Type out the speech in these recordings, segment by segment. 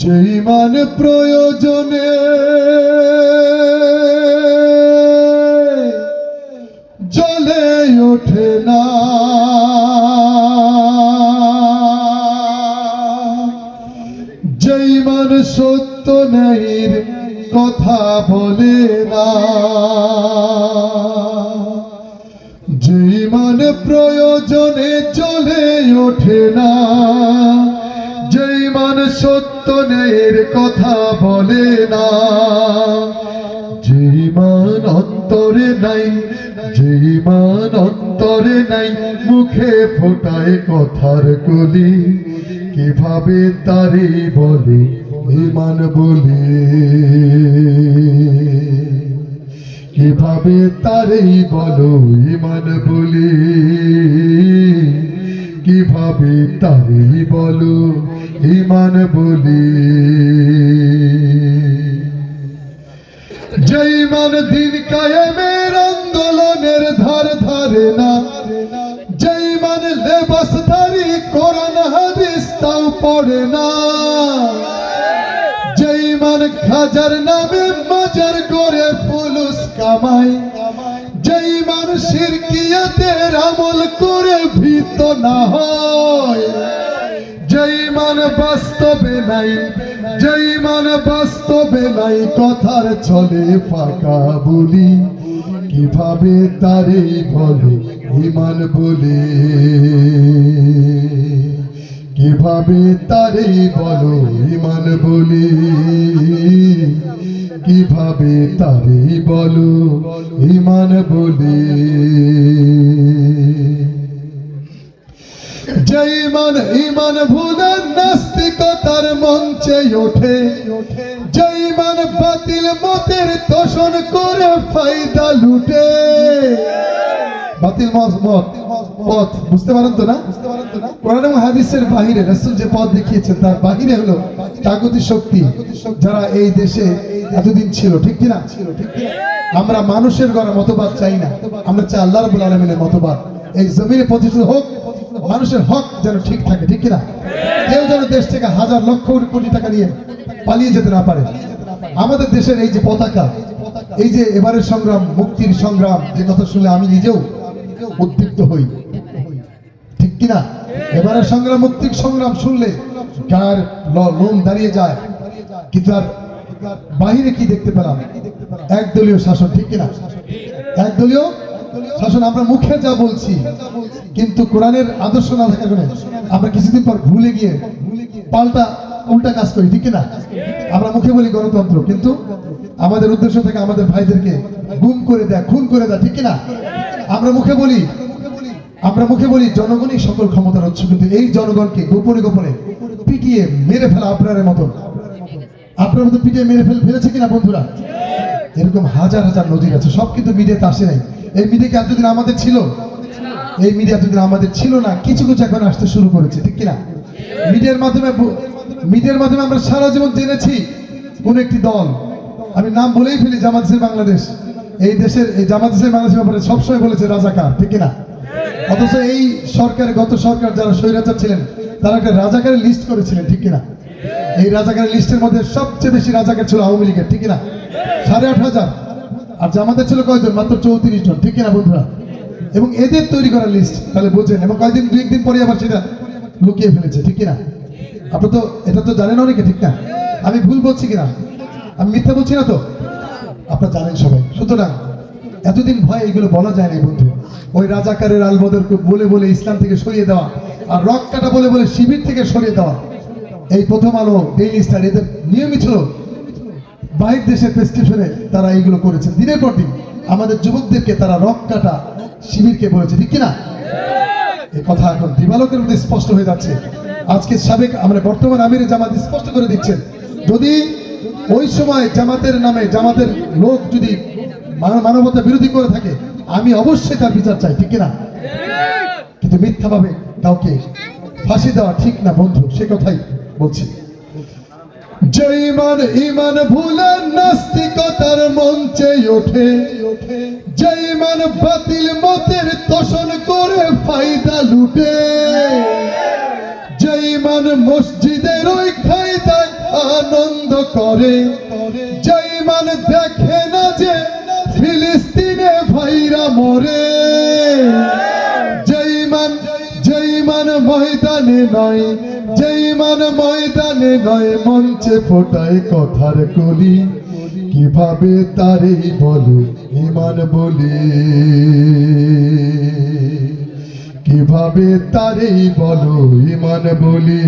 যেই মান প্রয়োজনে। জলে ওঠে না। যেই মান সত্য নেই কথা বলে না। যেই মান প্রয়োজনে চলে ওঠে না। যেই মান সত্য ন্যায়ের কথা বলে না, যেই মান অন্তরে নাই, যেই মান অন্তরে নাই, মুখে ফোটায় কথার কলি, কীভাবে তারে বলে ইমান বলে? কীভাবে তারেই বলো ইমান বলে? কীভাবে তারেই বলো ইমান বলে। যেই মান দিন কায়েমের আন্দোলনের ধার ধারে না, যেই মান লেবাসধারী কোরআন হাদিস তাও পড়ে না, যেই মান খাজার নামে মাজার করে ফুলুস কামাই, যেই মান শিরকিয়াতের আমল করে ভীত না হয়। যেই মান বাস্তবে নাই, যেই মান বাস্তবে নাই, কথার চলে ফাঁকা বলি। কীভাবে তারে বলে ইমান বলে? কীভাবে তারে বলো ইমান বলে? কীভাবে তারে বলো ইমান বলে? যেই মান ইমান ভুলে নাস্তিকতার মঞ্চে ওঠে বাতিল মতের তোষণ করে লুটে। বাতিল মত পথ বুঝতে পারেন তো না? কোরআন হাদিসের বাহিরে যে পথ দেখিয়েছেন, তার বাহিরে হলো তাগতি শক্তি, যারা এই দেশে এতদিন ছিল, ঠিক কিনা? ছিল ঠিক আমরা মানুষের গড়া মতবাদ চাই না। আমরা চাই আল্লাহ রাব্বুল আলামিনের মতবাদ। এই জমিনে প্রতিষ্ঠিত হোক মানুষের হক যেন ঠিক থাকে, ঠিক কিনা? কেউ যেন দেশ থেকে হাজার লক্ষ কোটি টাকা নিয়ে পালিয়ে যেতে না পারে। আমাদের দেশের এই যে পতাকা, এই যে এবারের সংগ্রাম, মুক্তির সংগ্রাম যে কথা শুনলে আমি নিজেও উদ্দীপ্ত হই। ঠিক কিনা? এবারের সংগ্রাম, মুক্তির সংগ্রাম শুনলে গায়ের ল- লোম দাঁড়িয়ে যায়, কিন্তু আর বাহিরে কি দেখতে পেলাম? একদলীয় শাসন, ঠিক কিনা? একদলীয় শাসন আমরা মুখে যা বলছি কিন্তু কোরআনের আদর্শ না থাকার কারণে আমরা কিছুদিন পর ভুলে গিয়ে পাল্টা উল্টা কাজ করি ঠিক কিনা আমরা মুখে বলি গণতন্ত্র কিন্তু আমাদের উদ্দেশ্য থেকে আমাদের ভাইদেরকে গুম করে দেয় খুন করে দেয় ঠিক কিনা আমরা মুখে বলি আমরা মুখে বলি জনগণই সকল ক্ষমতার উৎস কিন্তু এই জনগণকে গোপনে গোপনে পিটিয়ে মেরে ফেলা আপনার মতন। আপনার মতো পিটিয়ে মেরে ফেল ফেলেছে কিনা বন্ধুরা? এরকম হাজার হাজার নজির আছে সব কিন্তু মিডিয়াতে আসে নাই। এই মিডিয়া কি এতদিন আমাদের ছিল? এই মিডিয়া এতদিন আমাদের ছিল না। কিছু কিছু এখন আসতে শুরু করেছে, ঠিক কিনা? মিডিয়ার মাধ্যমে মিডিয়ার মাধ্যমে আমরা সারা জীবন জেনেছি কোন একটি দল। আমি নাম বলেই ফেলি, জামাত ইসলামী বাংলাদেশ। এই দেশের এই জামাত ইসলামী বাংলাদেশের ব্যাপারে সবসময় বলেছে রাজাকার, ঠিক কিনা? অথচ এই সরকারের গত সরকার যারা স্বৈরাচার ছিলেন, তারা একটা রাজাকারের লিস্ট করেছিলেন, ঠিক কিনা? এই রাজাকারের লিস্টের মধ্যে সবচেয়ে বেশি রাজাকার ছিল আওয়ামী লীগের, ঠিক কিনা? সাড়ে আট হাজার। আর জামাতের ছিল কয়জন? মাত্র চৌত্রিশ জন, ঠিক কিনা বন্ধুরা? এবং এদের তৈরি করা লিস্ট তাহলে বোঝেন, এবং কয়েকদিন দুই একদিন পরে আবার সেটা লুকিয়ে ফেলেছে, ঠিক কিনা? আপনি তো, এটা তো জানেন অনেকে, ঠিক না? আমি ভুল বলছি কিনা? আমি মিথ্যা বলছি না তো? আপনারা জানেন সবাই। সুতরাং, এতদিন ভয় এগুলো বলা যায় না বন্ধু। ওই রাজাকারের আলবদরকে বলে বলে ইসলাম থেকে সরিয়ে দেওয়া, আর রক কাটা বলে বলে শিবির থেকে সরিয়ে দেওয়া, এই প্রথম আলো ডেইলি স্টার এদের নিয়মই বাহির দেশের প্রেসক্রিপশনে তারা এইগুলো করেছে। দিনের পর দিন আমাদের যুবকদেরকে তারা রক কাটা শিবিরকে বলেছে ঠিক কিনা? এই কথা এখন দিবালকের মধ্যে স্পষ্ট হয়ে যাচ্ছে। আজকে সাবেক আমরা বর্তমান আমির জামাত স্পষ্ট করে দিচ্ছেন যদি ওই সময় জামাতের নামে জামাতের লোক যদি মানবতা বিরোধী করে থাকে আমি অবশ্যই তার বিচার চাই ঠিক কিনা? কিন্তু মিথ্যাভাবে কাউকে ফাঁসি দেওয়া ঠিক না বন্ধু সে কথাই বলছি। যে ইমান ভুলে নাস্তিকতার মঞ্চে ওঠে যে ইমান বাতিল মতের তোষণ করে ফায়দা লুটে যে ইমান মসজিদের ওই খায়দায় আনন্দ করে, যেই মান দেখে না যে ফিলিস্তিনে ভাইরা মরে, যেই মান যেই মান ময়দানে নয়, যেই মান ময়দানে নয় মঞ্চে ফোটায় কথার কলি। কীভাবে তারই বলো ইমান বলি? কীভাবে তারই বলো ইমান বলি?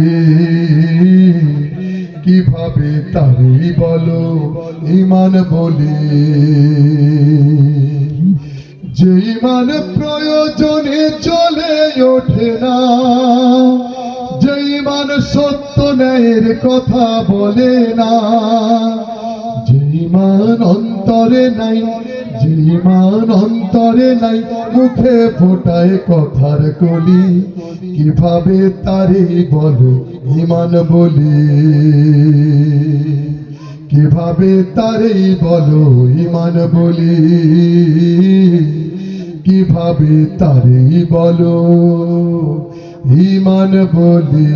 কীভাবে তারই বলো ইমান বলি? যে ইমান প্রয়োজনে চলে ওঠে না সত্য ন্যায়ের কথা বলে না। যে ইমান অন্তরে নাই যে ইমান অন্তরে নাই, মুখে ফোটায় কথার কলি। কীভাবে তারে বলো ইমান বলি? কীভাবে তারে বলো ইমান বলি? কীভাবে তারে বলো ইমান বলি।